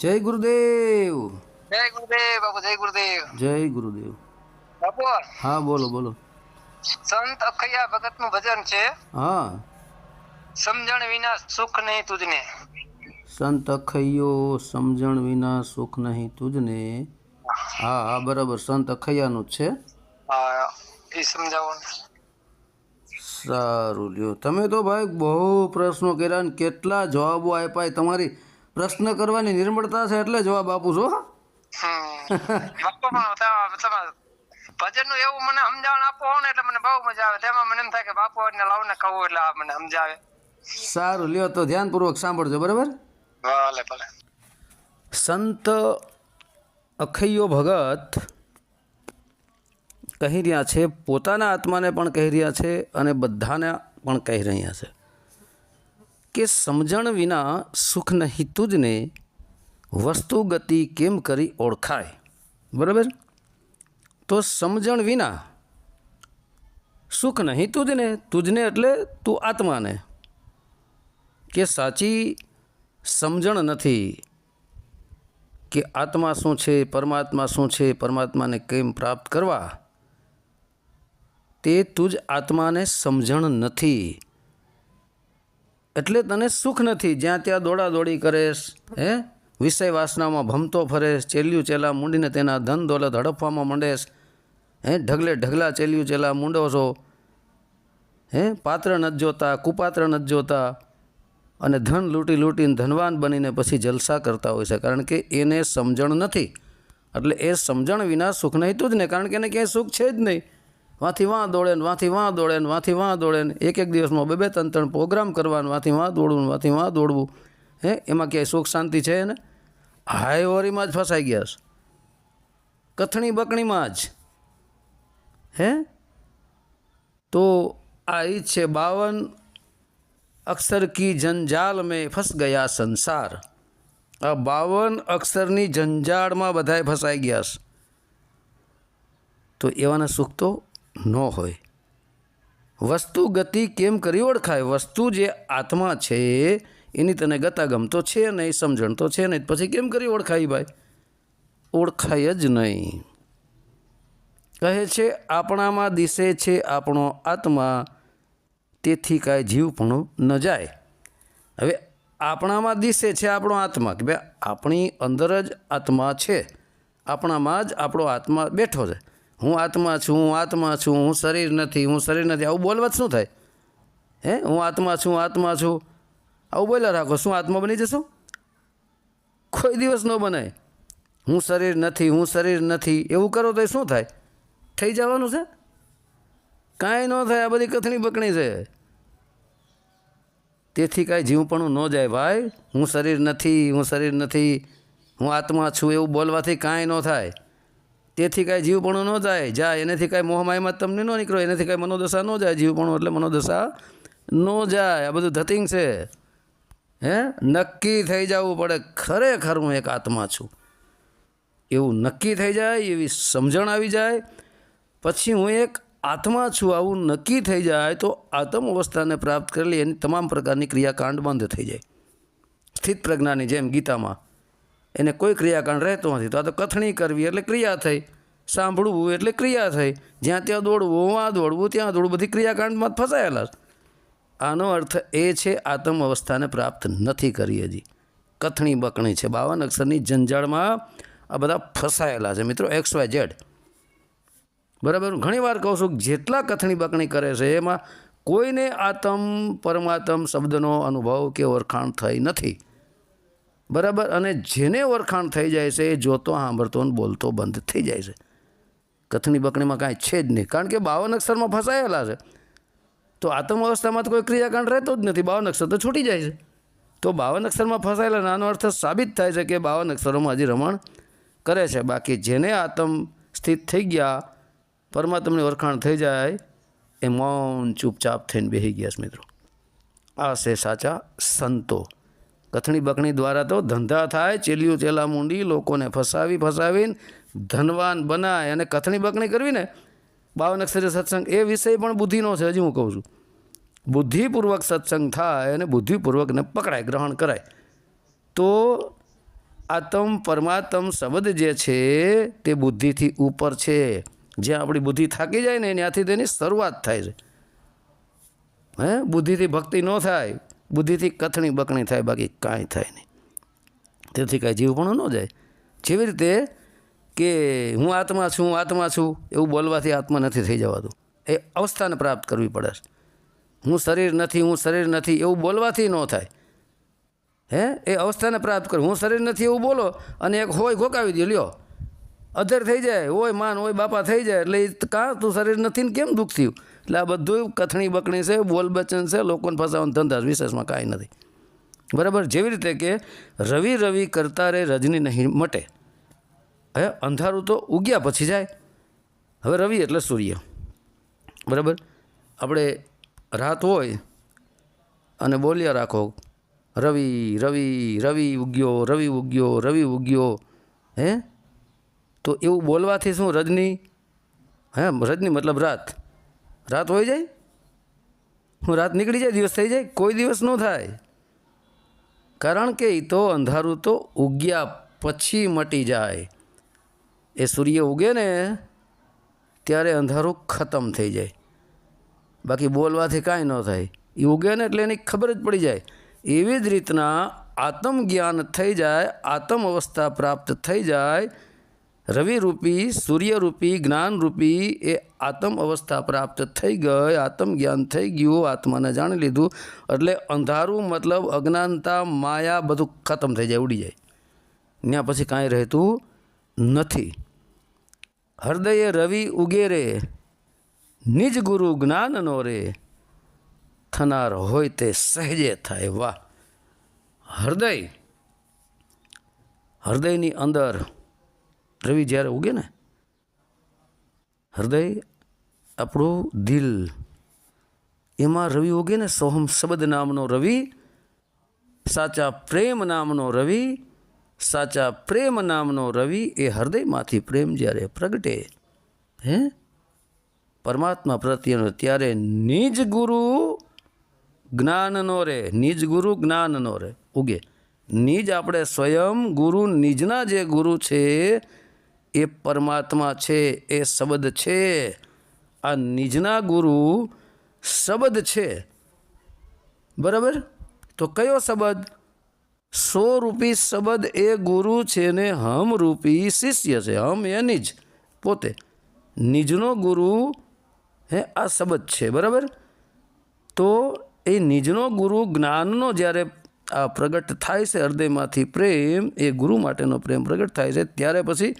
જય ગુરુદેવ. જય ગુરુદેવ બાપુ જય ગુરુદેવ. જય ગુરુદેવ. બાપુ. હા બોલો બોલો. સંત અખૈયા ભગતનું ભજન છે. હા. સમજણ વિના સુખ નહીં તુજને. સંત અખૈયો સમજણ વિના સુખ નહીં તુજને. હા હા બરાબર. સંત અખૈયાનું છે. હા એ સમજાવો સારું લ્યો. તમે તો ભાઈ બહુ પ્રશ્નો કર્યા ને કેટલા જવાબો આપ્યા તમારી પ્રશ્ન કરવાની નિર્મળતા છે એટલે જવાબ આપું છું હમ. બાપુ પણ તમે- તમે ભજનનું એવું મને સમજાવણ આપો ને એટલે મને બહુ મજા આવે. તેમાં મને એમ થાય કે બાપુ ને લાવને કહું એટલે આ મને સમજાવે. સારું લ્યો તો ધ્યાનપૂર્વક સાંભળજો બરાબર? ભલે ભલે. સંત અખૈયો ભગત કહી રહ્યા છે પોતાના આત્માને પણ કહી રહ્યા છે અને બધાને પણ કહી રહ્યા છે. કે સમજણ વિના સુખન હિતુજને તુજને વસ્તુ ગતિ કેમ કરી ઓળખાય? બરાબર? તો સમજણ વિના સુખ નહીં તુજને તુજને એટલે તું આત્માને. કે સાચી સમજણ નથી કે આત્મા શું છે, પરમાત્મા શું છે, પરમાત્માને કેમ પ્રાપ્ત કરવા, તે તુજ આત્માને સમજણ નથી. એટલે તને સુખ નથી, જ્યાં ત્યાં દોડા દોડી કરેશ, હે? વિષય વાસનામાં ભમતો ફરેશ, ચેલ્યું ચેલા મૂંડીને તેના ધન દોલત હડપવામાં માંડેશ, હે? ઢગલે ઢગલા ચેલ્યું ચેલા મૂંડો છો હે? પાત્ર નથી જોતા, કુપાત્ર નથી જોતા અને ધન લૂંટી લૂંટીને ધનવાન બનીને પછી જલસા કરતા હોય છે, કારણ કે એને સમજણ નથી. એટલે એ સમજણ વિના સુખ નહીં, તું જ ને કારણ કે એને ક્યાંય સુખ છે જ નહીં. વાંથી વાં દોડે ને વાંથી વાં દોડે ને વાંથી વાં દોડે ને એક એક દિવસમાં બે બે ત્રણ ત્રણ પ્રોગ્રામ કરવાનું વાંથી વાં દોડવું વાંથી વાં દોડવું. હે, એમાં ક્યાંય સુખ શાંતિ છે ને? હાઈવરીમાં જ ફસાઈ ગયા છે. કથણી બકણીમાં જ. હે? તો આ ઈ છે, બાવન અક્ષર કી જંજાલ મેં ફસ ગયા સંસાર. આ બાવન અક્ષરની જંજાળમાં બધાએ ફસાઈ ગયા છે. તો એવાના સુખ તો ન હોય. વસ્તુ ગતિ કેમ કરી ઓળખાય? વસ્તુ જે આત્મા છે, એની તને ગતાગમ તો છે નહીં, સમજણ તો છે નહીં, પછી કેમ કરી ઓળખાય ભાઈ? ઓળખાય જ નહીં. કહે છે, આપણામાં દિશે છે આપણો આત્મા, તેથી કાંઈ જીવપણું ન જાય. હવે આપણામાં દિશે છે આપણો આત્મા, કે ભાઈ આપણી અંદર જ આત્મા છે. આપણામાં જ આપણો આત્મા બેઠો છે. હું આત્મા છું, હું આત્મા છું, હું શરીર નથી, હું શરીર નથી. આવું બોલવા શું થાય? હે? હું આત્મા છું આત્મા છું. આવું બોલ્યા રાખો, શું આત્મા બની જશો? કોઈ દિવસ ન બનાય. હું શરીર નથી, હું શરીર નથી. એવું કરો તો શું થાય? થઈ જવાનું છે? કાંઈ ન થાય, આ બધી કથણી બકણી છે. તેથી કાંઈ જીવપણું ન જાય ભાઈ. હું શરીર નથી, હું શરીર નથી. હું આત્મા છું, એવું બોલવાથી કાંઈ ન થાય. તેથી કાંઈ જીવપણું ન જાય. જાય એનાથી કાંઈ મોહમાયમાં તમને ન નીકળો, એનાથી કાંઈ મનોદશા ન જાય જીવપણું, એટલે મનોદશા ન જાય. આ બધું ધતિંગ છે. હે? નક્કી થઈ જવું પડે. ખરેખર હું એક આત્મા છું. એવું નક્કી થઈ જાય, એવી સમજણ આવી જાય. પછી હું એક આત્મા છું, આવું નક્કી થઈ જાય તો આત્મ અવસ્થાને પ્રાપ્ત કરેલી એની તમામ પ્રકારની ક્રિયાકાંડ બંધ થઈ જાય. સ્થિત પ્રજ્ઞાની જેમ ગીતામાં. એને કોઈ ક્રિયાકાંડ રહેતો નથી. તો આ તો કથણી કરવી એટલે ક્રિયા થઈ. સાંભળવું એટલે ક્રિયા થઈ. જ્યાં ત્યાં દોડવું વાં દોડવું, ત્યાં દોડવું, બધી ક્રિયાકાંડમાં ફસાયેલા આનો અર્થ એ છે, આત્મ અવસ્થાને પ્રાપ્ત નથી કરી હજી. કથણી બકણી છે. બાવન અક્ષરની જંજાળમાં આ બધા ફસાયેલા છે. મિત્રો, એક્સ, વાય, ઝેડ. બરાબર? ઘણી વાર કહું છું જેટલા કથણી બકણી કરે છે, એમાં કોઈને આતમ, પરમાત્મ શબ્દનો અનુભવ કે ઓળખાણ થઈ નથી. બરાબર? અને જેને ઓળખાણ થઈ જાય છે, એ જોતો, સાંભળતો અને બોલતો બંધ થઈ જાય છે. કથની બકણીમાં કાંઈ છે જ નહીં. કારણ કે બાવન અક્ષરમાં ફસાયેલા છે. તો આત્મ અવસ્થામાં તો કોઈ ક્રિયાકાંડ રહેતો જ નથી. બાવન અક્ષર તો છૂટી જાય છે. તો બાવન અક્ષરમાં ફસાયેલા, નાનો અર્થ સાબિત થાય છે કે બાવન અક્ષરોમાં હજી રમણ કરે છે. બાકી જેને આત્મ સ્થિત થઈ ગયા, પરમાત્માની ઓળખાણ થઈ જાય, એ મૌન ચૂપચાપ થઈને બેસી ગયા છે મિત્રો. આ છે સાચા સંતો. કથણી બકણી દ્વારા તો ધંધા થાય, ચેલિયું ચેલા મૂંડી, લોકોને ફસાવી ફસાવીને ધનવાન બનાય અને કથણી બકણી કરવી ને બાવન અક્ષરે સત્સંગ એ વિષય પણ બુદ્ધિનો છે, હજી હું કહું છું. બુદ્ધિપૂર્વક સત્સંગ થાય અને બુદ્ધિપૂર્વકને પકડાય, ગ્રહણ કરાય. તો આત્મ પરમાત્મ શબ્દ જે છે તે બુદ્ધિથી ઉપર છે. જ્યાં આપણી બુદ્ધિ થાકી જાય ને ત્યાંથી તેની શરૂઆત થાય છે. હે? બુદ્ધિથી ભક્તિ ન થાય બુદ્ધિથી કથણી બકણી થાય, બાકી કાંઈ થાય નહીં. તેથી કાંઈ જીવપણું ન જાય. જેવી રીતે કે હું આત્મા છું આત્મા છું, એવું બોલવાથી આત્મા નથી થઈ જવાતું. એ અવસ્થાને પ્રાપ્ત કરવી પડે છે. હું શરીર નથી, હું શરીર નથી, એવું બોલવાથી ન થાય. હે? એ અવસ્થાને પ્રાપ્ત કર. હું શરીર નથી એવું બોલો, અને એક હોય ઘોકાવી દે લ્યો. અધર થઈ જાય, હોય માન, હોય બાપા થઈ જાય, એટલે કાં તું શરીર નથી ને કેમ દુઃખ થયું? એટલે આ બધું કથણી બકણી છે, બોલ બચન છે, લોકોને ફસાવાનો ધંધા વિશેષમાં કાંઈ નથી. બરાબર? જેવી રીતે કે રવિ રવિ કરતા રે રજની નહીં મટે. હે, અંધારું તો ઉગ્યા પછી જાય. હવે રવિ એટલે સૂર્ય. બરાબર? આપણે રાત હોય અને બોલ્યા રાખો, રવિ રવિ રવિ ઉગ્યો રવિ ઉગ્યો રવિ ઉગ્યો. હે? તો એવું બોલવાથી શું, રજની? હે, રજની મતલબ રાત. રાત હોય જાય? હું રાત નીકળી જાય, દિવસ થઈ જાય, કોઈ દિવસ ન થાય. કારણ કે એ તો અંધારું તો ઉગ્યા પછી મટી જાય. એ સૂર્ય ઉગે ને ત્યારે અંધારું ખતમ થઈ જાય. બાકી બોલવાથી કાંઈ ન થાય. એ ઉગે ને એટલે એની ખબર જ પડી જાય. એવી જ રીતના આત્મ જ્ઞાન થઈ જાય, આત્મ અવસ્થા પ્રાપ્ત થઈ જાય રવિરૂપી, સૂર્યરૂપી, જ્ઞાનરૂપી એ આત્મ અવસ્થા પ્રાપ્ત થઈ ગઈ, આત્મ જ્ઞાન થઈ ગયું, આત્માને જાણી લીધું. એટલે અંધારું મતલબ અજ્ઞાનતા, માયા બધું ખતમ થઈ જાય, ઉડી જાય. ત્યાં પછી કાંઈ રહેતું નથી. હૃદયે રવિ ઉગે રે નિજ ગુરુ જ્ઞાનનો રે. થનાર હોય તે સહેજે થાય. વાહ. હૃદય. હૃદયની અંદર રવિ જ્યારે ઉગે ને, હૃદય આપણું દિલ, એમાં રવિ ઉગે ને, સોહમ શબ્દ નામનો રવિ, સાચા પ્રેમ નામનો રવિ, સાચા પ્રેમ નામનો રવિ, એ હૃદયમાંથી પ્રેમ જ્યારે પ્રગટે, હે? પરમાત્મા પ્રત્યેનો ત્યારે નિજ ગુરુ જ્ઞાનનો રે, નિજ ગુરુ જ્ઞાનનો રે, ઉગે. નિજ આપણે સ્વયં ગુરુ, નિજના જે ગુરુ છે એ પરમાત્મા છે, એ શબ્દ છે. આ નિજના ગુરુ શબ્દ છે. બરાબર? તો કયો શબ્દ? સો રૂપી શબ્દ એ ગુરુ છે ને હમ રૂપી શિષ્ય છે. હમ એ નિજ પોતે. નિજનો ગુરુ, હે, આ શબ્દ છે. બરાબર? તો એ નિજનો ગુરુ જ્ઞાનનો જ્યારે આ પ્રગટ થાય છે, હૃદયમાંથી પ્રેમ, એ ગુરુ માટેનો પ્રેમ પ્રગટ થાય છે. ત્યારે પછી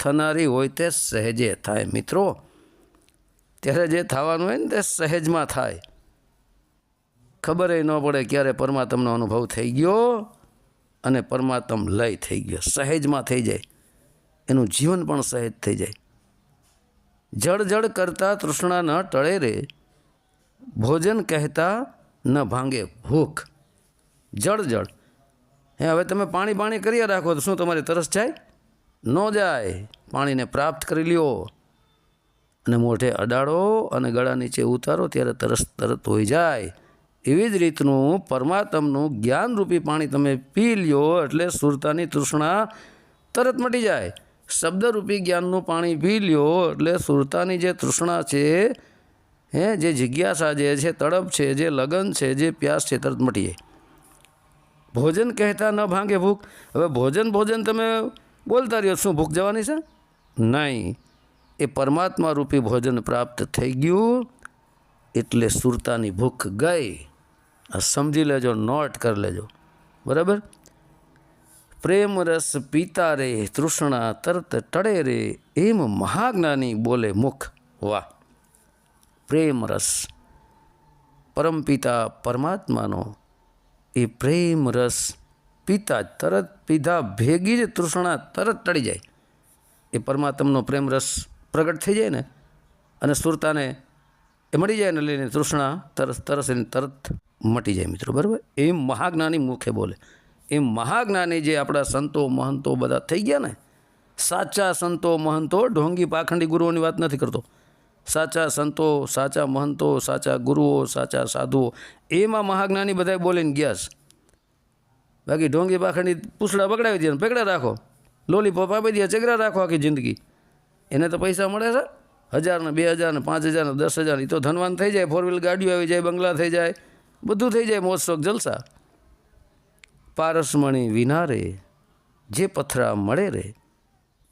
થનારી હોય તે સહેજે થાય. મિત્રો, ત્યારે જે થવાનું હોય ને તે સહેજમાં થાય. ખબર ન પડે ક્યારે પરમાત્મનો અનુભવ થઈ ગયો અને પરમાત્મ લય થઈ ગયો. સહેજમાં થઈ જાય. એનું જીવન પણ સહેજ થઈ જાય. જળ જળ કરતા તૃષ્ણા ન ટળે રે. ભોજન કહેતા ન ભાંગે ભૂખ. જળ જળ. હે, હવે તમે પાણી પાણી કર્યા રાખો તો શું તમારી તરસ જાય? ન જાય, પાણીને પ્રાપ્ત કરી લ્યો. અને મોઢે અડાડો અને ગળા નીચે ઉતારો ત્યારે તરસ તરત હોઈ જાય. એવી જ રીતનું પરમાત્મનું જ્ઞાનરૂપી પાણી તમે પી લ્યો એટલે સુરતાની તૃષ્ણા તરત મટી જાય. શબ્દરૂપી જ્ઞાનનું પાણી પી લ્યો એટલે સુરતાની જે તૃષ્ણા છે, હે, જે જિજ્ઞાસા જે છે, તડપ છે, જે લગન છે, જે પ્યાસ છે, તરત મટી જાય. ભોજન કહેતા ન ભાંગે ભૂખ. હવે ભોજન ભોજન તમે બોલતા રહ્યો શું, ભૂખ જવાની છે? નહીં. એ પરમાત્મા રૂપી ભોજન પ્રાપ્ત થઈ ગયું, એટલે સુરતાની ભૂખ ગઈ. સમજી લેજો, નોટ કરી લેજો. બરાબર? પ્રેમ રસ પીતા રે, તૃષ્ણા તરત ટળે રે, એમ મહાજ્ઞાની બોલે મુખ. વાહ. પ્રેમ રસ. પરમપિતા પરમાત્માનો એ પ્રેમ રસ પીતા તરત પીધા ભેગી જ તૃષ્ણા તરત ટળી જાય. એ પરમાત્માનો પ્રેમ રસ પ્રગટ થઈ જાય ને, અને સુરતાને એ મળી જાય ને લઈને તૃષ્ણા તરસ તરસ એને તરત મટી જાય મિત્રો, બરાબર? એમ મહાજ્ઞાની મુખે બોલે. એમ મહાજ્ઞાની જે આપણા સંતો, મહંતો બધા થઈ ગયા ને, સાચા સંતો, મહંતો ઢોંગી પાખંડી ગુરુઓની વાત નથી કરતો. સાચા સંતો, સાચા મહંતો, સાચા ગુરુઓ, સાચા સાધુઓ, એમાં મહાજ્ઞાની બધાએ બોલીને ગયા છે. બાકી ઢોંગી પાખંડી પૂછડા બગડાવી દે પકડા રાખો. લોલીપોપ આપી દે, ચગરા રાખો આખી જિંદગી. એને તો પૈસા મળે છે? હજારને બે હજારને પાંચ હજારને દસ હજાર તો ધનવાન થઈ જાય ફોર વ્હીલ ગાડીઓ આવી જાય, બંગલા થઈ જાય, બધું થઈ જાય મોજ શોખ જલસા. પારસમણી વિના રે જે પથરા મળે રે,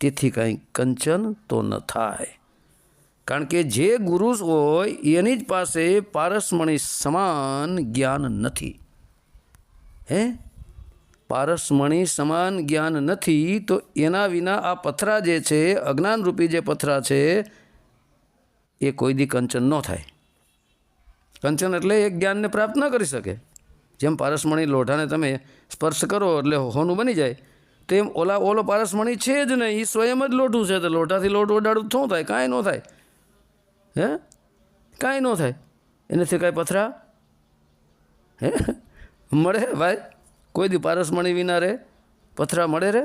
તેથી કાંઈ કંચન તો ન થાય. કારણ કે જે ગુરુ હોય, એની જ પાસે પારસમણી સમાન જ્ઞાન નથી. હે? પારસમણી સમાન જ્ઞાન નથી, તો એના વિના આ પથરા જે છે, અજ્ઞાનરૂપી જે પથરા છે, એ કોઈ દી કંચન ન થાય. કંચન એટલે એ જ્ઞાનને પ્રાપ્ત ન કરી શકે. જેમ પારસમણી લોઢાને તમે સ્પર્શ કરો એટલે હોનું બની જાય, તેમ ઓલા ઓલો પારસમણી છે જ નહીં એ સ્વયં જ લોઢું છે, તો લોઢાથી લોટ ઓડાડું શું થાય? કાંઈ ન થાય. હે? કાંઈ ન થાય. એનાથી કાંઈ પથરા? હે? મળે ભાઈ? કોઈ દી પારસમણી વિના રે, પથરા મળે રે?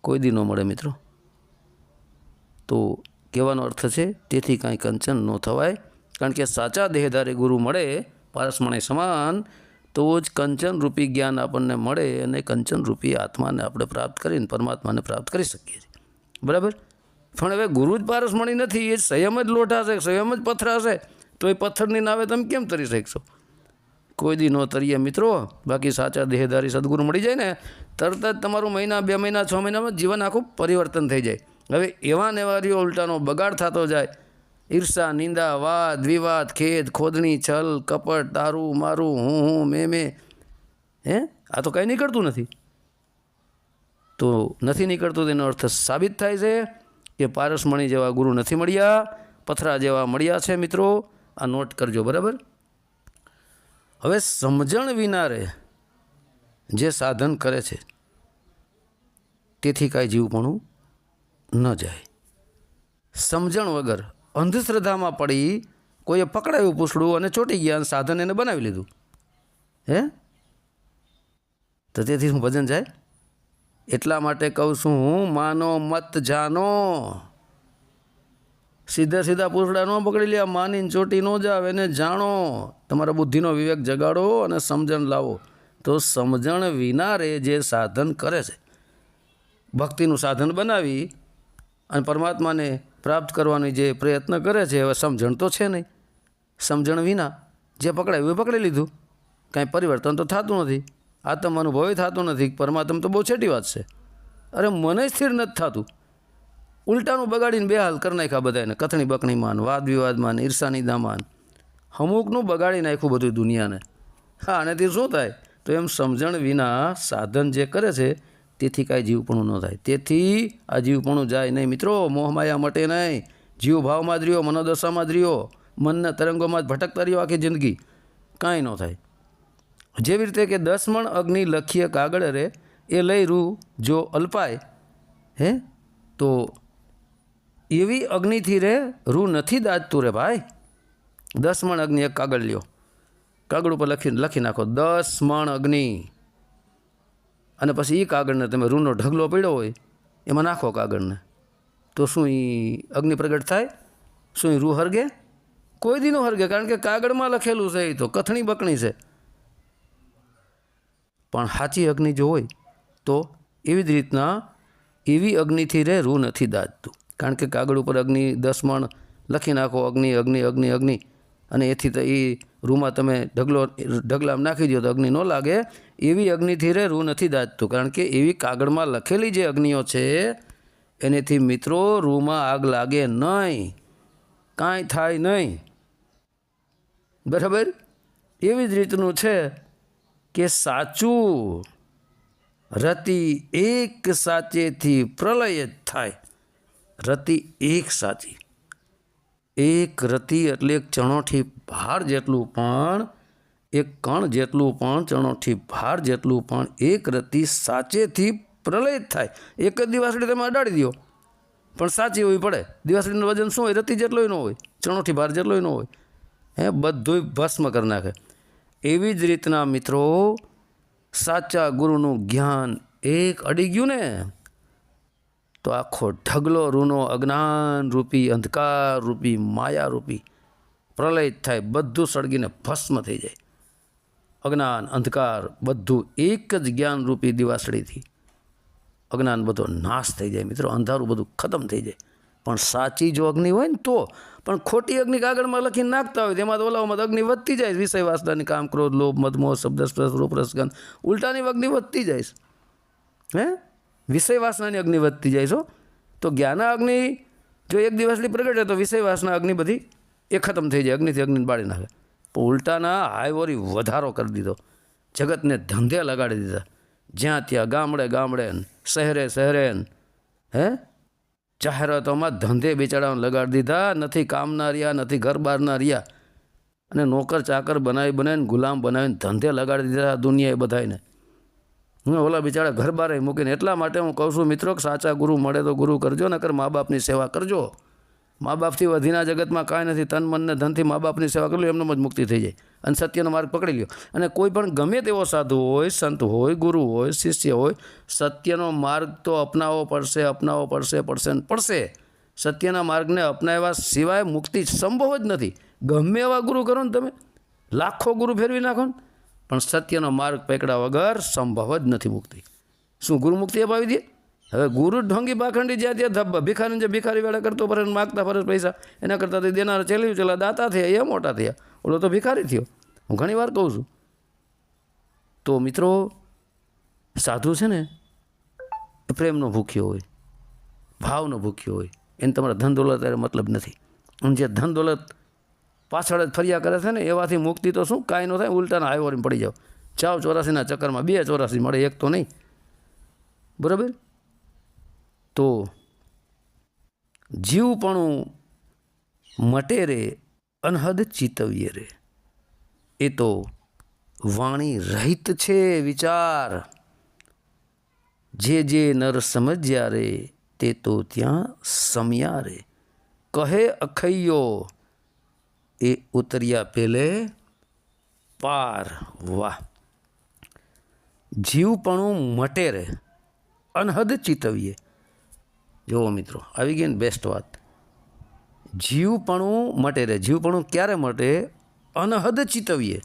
કોઈ દી ન મળે મિત્રો. તો કહેવાનો અર્થ છે, તેથી કાંઈ કંચન ન થવાય. કારણ કે સાચા દેહધારી ગુરુ મળે પારસમણી સમાન, તો જ કંચન રૂપી જ્ઞાન આપણને મળે અને કંચન રૂપી આત્માને આપણે પ્રાપ્ત કરીને પરમાત્માને પ્રાપ્ત કરી શકીએ છીએ. બરાબર? પણ હવે ગુરુ જ પારસમણી નથી, એ સંયમ જ લોઢા છે, સંયમ જ પથરા છે. તો એ પથ્થરની નાવે તમે કેમ તરી શકશો? કોઈ દી ન તરીએ મિત્રો. બાકી સાચા દેહધારી સદગુરુ મળી જાય ને, તરત જ તમારું મહિના, બે મહિના, છ મહિનામાં જીવન આખું પરિવર્તન થઈ જાય. હવે એવા નેવારીઓ ઉલટાનો બગાડ થતો જાય. ઈર્ષા, નિંદા, વાદ, વિવાદ, ખેદ, ખોદણી, છલ, કપટ તારું મારું, હું હું, મેં મેં. હે? આ તો કાંઈ નીકળતું નથી. તો નથી નીકળતું તેનો અર્થ સાબિત થાય છે કે પારસમણી જેવા ગુરુ નથી મળ્યા, પથરા જેવા મળ્યા છે મિત્રો. આ નોટ કરજો, બરાબર? હવે સમજણ વિનારે જે સાધન કરે છે, તેથી કાંઈ જીવપણું ન જાય. સમજણ વગર અંધશ્રદ્ધામાં પડી કોઈએ પકડાયું પૂછડું અને ચોંટી ગયા અને સાધન એને બનાવી લીધું. હે? તો તેથી શું ભજન જાય? એટલા માટે કહું છું, હું માનો મત જાનો. સીધા સીધા પૂછડા ન પકડી લે માની ચોટી ન જાવ, એને જાણો. તમારા બુદ્ધિનો વિવેક જગાડો અને સમજણ લાવો. તો સમજણ વિના રે જે સાધન કરે છે, ભક્તિનું સાધન બનાવી અને પરમાત્માને પ્રાપ્ત કરવાની જે પ્રયત્ન કરે છે હવે સમજણ તો છે નહીં. સમજણ વિના જે પકડાયું એ પકડી લીધું. કાંઈ પરિવર્તન તો થતું નથી. આત્મ અનુભવે થતું નથી. પરમાત્મા તો બહુ છેટી વાત છે. અરે, મને સ્થિર નથી થતું. ઉલટાનું બગાડીને બે હાલ કરી નાખ્યા બધાને કથણી બકણીમાં વાદ વિવાદમાં ઈર્ષાની દામાન અમુકનું બગાડી નાખ્યું બધું દુનિયાને. હા આનાથી શું થાય? તો એમ સમજણ વિના સાધન જે કરે છે, તેથી કાંઈ જીવપણું ન થાય. તેથી આ જીવપણું જાય નહીં. મિત્રો મોહમાયા મટે નહીં. જીવ ભાવમાં જ રહ્યો મનોદશામાં જ રહ્યો. મનના તરંગોમાં જ ભટકતા રહ્યો આખી જિંદગી. કાંઈ ન થાય. જેવી રીતે કે દસમણ અગ્નિ લખીએ કાગળ રે એ લઈ રૂ જો અલ્પાય. હે? તો એવી અગ્નિથી રે, રૂ નથી દાજતું રે ભાઈ. દસ મણ અગ્નિ એક કાગળ લ્યો. કાગળ ઉપર લખી લખી નાખો, દસ મણ અગ્નિ. અને પછી એ કાગળને તમે રૂનો ઢગલો પડ્યો હોય, એમાં નાખો કાગળને. તો શું એ અગ્નિ પ્રગટ થાય? શું એ રૂ હરગે? કોઈ દીનો હરગે, કારણ કે કાગળમાં લખેલું છે એ તો, કથણી બકણી છે. પણ સાચી અગ્નિ જો હોય, તો એવી જ રીતના એવી અગ્નિથી રે રૂ નથી દાજતું. કારણ કે કાગળ ઉપર અગ્નિ દસ લખી નાખો, અગ્નિ અગ્નિ અગ્નિ અગ્નિ. અને એથી તો એ રૂમાં તમે ઢગલો, ઢગલામાં નાખી દો તો અગ્નિ ન લાગે. એવી અગ્નિથી રે રૂ નથી દાજતું. કારણ કે એવી કાગળમાં લખેલી જે અગ્નિઓ છે, એનેથી મિત્રો રૂમાં આગ લાગે નહીં. કાંઈ થાય નહીં. બરાબર? એવી જ રીતનું છે કે સાચું રતિ એક સાચેથી પ્રલય જ થાય. રતિ એક સાચી. એક રતિ એટલે એક ચણોઠી ભાર જેટલું પણ, એક કણ જેટલું પણ, ચણોઠી ભાર જેટલું પણ, એક રતિ સાચેથી પ્રલય થાય. એક જ દિવાસળી તમે અડાડી દો પણ સાચી હોવી પડે. દિવાસળીનું વજન શું હોય? રતિ જેટલોય ન હોય. ચણોઠી ભાર જેટલોય ન હોય. હે, બધુંય ભસ્મ કરી નાખે. એવી જ રીતના મિત્રો સાચા ગુરુનું જ્ઞાન એક અડી ગયું ને. તો આખો ઢગલો રૂનો અજ્ઞાન રૂપી, અંધકાર રૂપી, માયા રૂપી પ્રલય થાય, બધું સળગીને ભસ્મ થઈ જાય. અજ્ઞાન, અંધકાર બધું એક જ જ્ઞાનરૂપી દિવાસળીથી અજ્ઞાન બધો નાશ થઈ જાય મિત્રો, અંધારું બધું ખતમ થઈ જાય. પણ સાચી જો અગ્નિ હોય ને તો, પણ ખોટી અગ્નિ કાગળમાં લખીને નાખતા હોય, તેમાં ઓલાઓમાં અગ્નિ વધતી જાય. વિષય વાસનાની કામ, ક્રોધ, લોભ મદમોહ શબ્દ, સ્પર્શ, રૂપ રસગંધ ઉલટાની અગ્નિ વધતી જાય હે? વિષય વાસનાની અગ્નિ વધતી જાય છો તો જ્ઞાન અગ્નિ જો એક દિવસની પ્રગટે તો વિષય વાસના અગ્નિ બધી એ ખતમ થઈ જાય. અગ્નિથી અગ્નિ બાળી નાખે. પણ ઉલટાના હાઈવોરી વધારો કરી દીધો. જગતને ધંધે લગાડી દીધા. જ્યાં ત્યાં ગામડે ગામડે શહેરે શહેરે હે? જાહેરાતોમાં ધંધે બેચાડાઓને લગાડી દીધા. નથી કામના રહ્યા, નથી ઘર બહારના રહ્યા. અને નોકર ચાકર બનાવી બનાવીને ગુલામ બનાવીને ધંધે લગાડી દીધા દુનિયાએ બધાને હું ઓલા બિચારા ઘર બારે મૂકીને એટલા માટે હું કહું છું, મિત્રો, કે સાચા ગુરુ મળે તો ગુરુ કરજો, નકર મા બાપની સેવા કરજો. મા બાપથી વધીના જગતમાં કાંઈ નથી, તન મનને ધનથી મા બાપની સેવા કરી લો, એમનો જ મુક્તિ થઈ જાય. અને સત્યનો માર્ગ પકડી લ્યો. અને કોઈ પણ ગમે તેવો સાધુ હોય, સંત હોય, ગુરુ હોય, શિષ્ય હોય, સત્યનો માર્ગ તો અપનાવવો પડશે અપનાવવો પડશે પડશે ને પડશે. સત્યના માર્ગને અપનાવ્યા સિવાય મુક્તિ સંભવ જ નથી. ગમે એવા ગુરુ કરો ને તમે. લાખો ગુરુ ફેરવી નાખો ને. પણ સત્યનો માર્ગ પકડ્યા વગર સંભવ જ નથી મુક્તિ. શું ગુરુમુક્તિ અપાવી દે? હવે ગુરુ ઢોંગી બાખંડી જ્યાં ત્યાં ધબ્બા ભિખારી જે ભિખારી વેળા કરતો ફરે માગતા ફરે પૈસા, એના કરતાં તે દેનાર ચેલ્યું ચેલા દાતા થયા, એ મોટા થયા. ઓલો તો ભિખારી થયો. હું ઘણી વાર કહું છું. તો મિત્રો, સાધુ છે ને, પ્રેમનો ભૂખ્યો હોય, ભાવનો ભૂખ્યો હોય, એને તમારા ધન દોલત મતલબ નથી. અને જે ધન દોલત પાછળ જ ફર્યા કરે છે ને, એવાથી મુક્તિ તો શું? કાંઈ ન થાય, ઉલટાના હાઈવોરીમાં પડી જાઓ. ચાવ ચોરાસીના ચક્કરમાં, બે ચોરાસી મળે, એક તો નહીં. બરાબર? તો જીવપણું મટે રે, અનહદ ચિતવ્ય રે. એ તો વાણી રહિત છે વિચાર. જે જે નર સમજ્યા રે, તે તો ત્યાં સમયા રે. કહે અખૈયો એ ઉતર્યા પેલે પાર વાહ. જીવપણું મટે રહે, અનહદ ચિતવીએ. જુઓ મિત્રો, આવી ગઈ ને બેસ્ટ વાત. જીવપણું મટે રહે, જીવપણું ક્યારે મટે? અનહદ ચિતવીએ.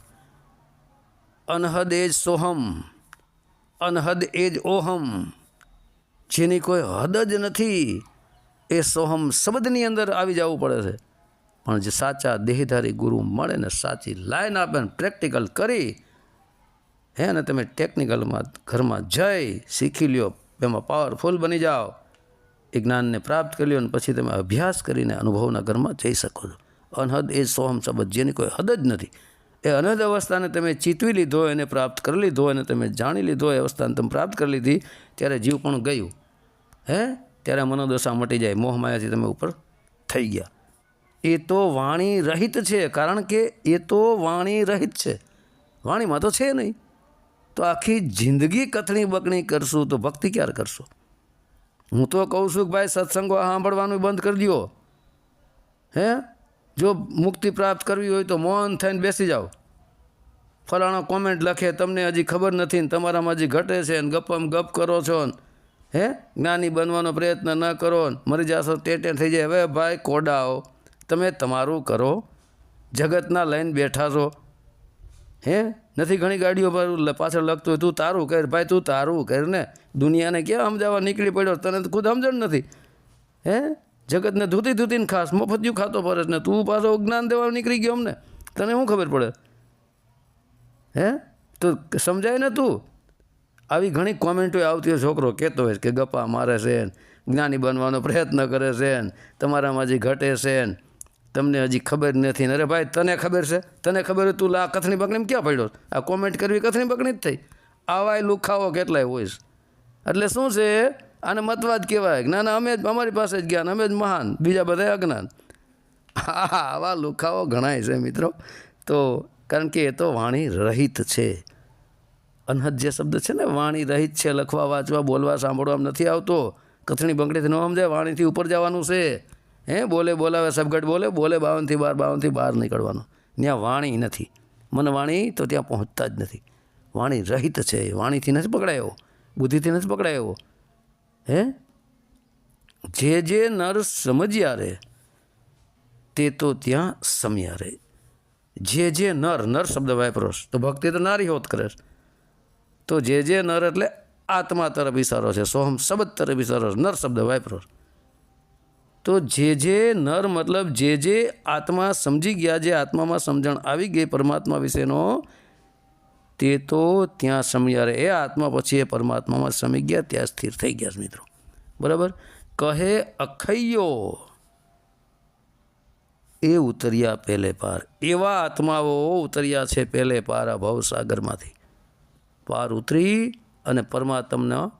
અનહદ એ જ સોહમ, અનહદ એ જ ઓહમ. જેની કોઈ હદ જ નથી, એ સોહમ શબ્દની અંદર આવી જવું પડે છે. પણ જે સાચા દેહધારી ગુરુ મળે ને સાચી લાઈન આપે ને પ્રેક્ટિકલ કરી, હે ને તમે ટેકનિકલમાં ઘરમાં જઈ શીખી લ્યો, એમાં પાવરફુલ બની જાઓ. એ જ્ઞાનને પ્રાપ્ત કરી લ્યો અને પછી તમે અભ્યાસ કરીને અનુભવના ઘરમાં જઈ શકો છો. અનહદ એ સોહમ શબ્દ જેની કોઈ હદ જ નથી. એ અનહદ અવસ્થાને તમે ચીતવી લીધો, એને પ્રાપ્ત કરી લીધો અને તમે જાણી લીધો, એ અવસ્થાને તમે પ્રાપ્ત કરી લીધી, ત્યારે જીવ પણ ગયું. હે? ત્યારે મનોદશા મટી જાય મોહમાયાથી તમે ઉપર થઈ ગયા. એ તો વાણી રહિત છે, કારણ કે એ તો વાણી રહિત છે. વાણીમાં તો છે નહીં. તો આખી જિંદગી કથણી બકણી કરશું તો ભક્તિ ક્યારે કરશો? હું તો કહું છું કે ભાઈ, સત્સંગો સાંભળવાનું બંધ કરી દો હે? જો મુક્તિ પ્રાપ્ત કરવી હોય તો મૌન થઈને બેસી જાઓ. ફલાણો કોમેન્ટ લખે, તમને હજી ખબર નથી ને તમારામાં હજી ઘટે છે ને ગપમ ગપ કરો છો ને. હે? જ્ઞાની બનવાનો પ્રયત્ન ન કરો ને. મરી જાશો તે થઈ જાય. હવે ભાઈ, કોડાઓ. તમે તમારું કરો, જગતના લઈને બેઠા છો. હે? નથી ઘણી ગાડીઓ પર પાછળ લખતું હોય, તું તારું કર, ભાઈ તું તારું કર ને. દુનિયાને ક્યાં સમજાવવા નીકળી પડ્યો? તને ખુદ સમજણ નથી. હે? જગતને ધૂતી ધૂતીને ખાસ મફતિયું ખાતો ફરસ ને. તું પાછો જ્ઞાન દેવા નીકળી ગયો અમને. તને શું ખબર પડે? હે? તો સમજાય ને તું? આવી ઘણી કોમેન્ટો આવતી હોય, છોકરો કહેતો હોય કે ગપ્પા મારે છે જ્ઞાની બનવાનો પ્રયત્ન કરે છે તમારામાં જે ઘટે છે ને તમને હજી ખબર નથી. અરે ભાઈ, તને ખબર છે? તને ખબર તું લા કથણી બકણીમાં ક્યાં પડ્યો આ કોમેન્ટ કરવી કથણી બકણી જ થઈ. આવાય લુખાવો કેટલાય છે. એટલે શું છે? આને મતવાદ કહેવાય. ના ના, અમે જ, અમારી પાસે જ જ્ઞાન અમે જ મહાન. બીજા બધા અજ્ઞાન. હા આવા લુખાઓ ઘણાય છે મિત્રો. તો, કારણ કે એ તો વાણી રહિત છે. અનહદ જે શબ્દ છે ને, વાણી રહિત છે. લખવા, વાંચવા, બોલવા, સાંભળવા નથી આવતો. કથણી બંગડીથી ન સમજાય, વાણીથી ઉપર જવાનું છે. હે, બોલે, બોલાવે સબગટ બોલે બોલે, બાવનથી બાર, બાવનથી બહાર નીકળવાનું. ત્યાં વાણી નથી. મન વાણી તો ત્યાં પહોંચતા જ નથી. વાણી રહિત છે, વાણીથી નથી પકડાયો, બુદ્ધિથી નથી પકડાયો. હે? જે જે નર સમજ્યા રે, તે તો ત્યાં સમ્યા રે. જે જે નર નર શબ્દ વાપરોશ, તો ભક્તિ તો નારી હોત કરે. તો જે જે નર એટલે આત્મા તરફ ઇશારો છે, સોહમ શબ્દ તરફ ઇશારો નર શબ્દ વાપરો છે. તો જે જે નર મતલબ જે જે આત્મા સમજી ગયા, જે આત્મામાં સમજણ આવી ગઈ પરમાત્મા વિશેનો, તે તો ત્યાં સમયારે એ આત્મા પછી એ પરમાત્મામાં સમી ગયા, ત્યાં સ્થિર થઈ ગયા મિત્રો. બરાબર? કહે અખૈયો. એ ઉતર્યા પહેલે પાર. એવા આત્માઓ ઉતર્યા છે પહેલે પાર આ ભવસાગરમાંથી. પાર ઉતરી અને પરમાત્મના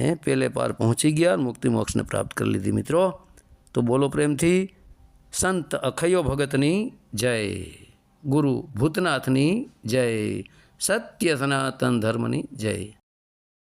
હે, પહેલે પાર પહોંચી ગયા મુક્તિ મોક્ષને પ્રાપ્ત કરી લીધી મિત્રો. તો બોલો પ્રેમથી સંત અખયો ભગતની જય ગુરુ ભૂતનાથની જય સત્ય સનાતન ધર્મની જય.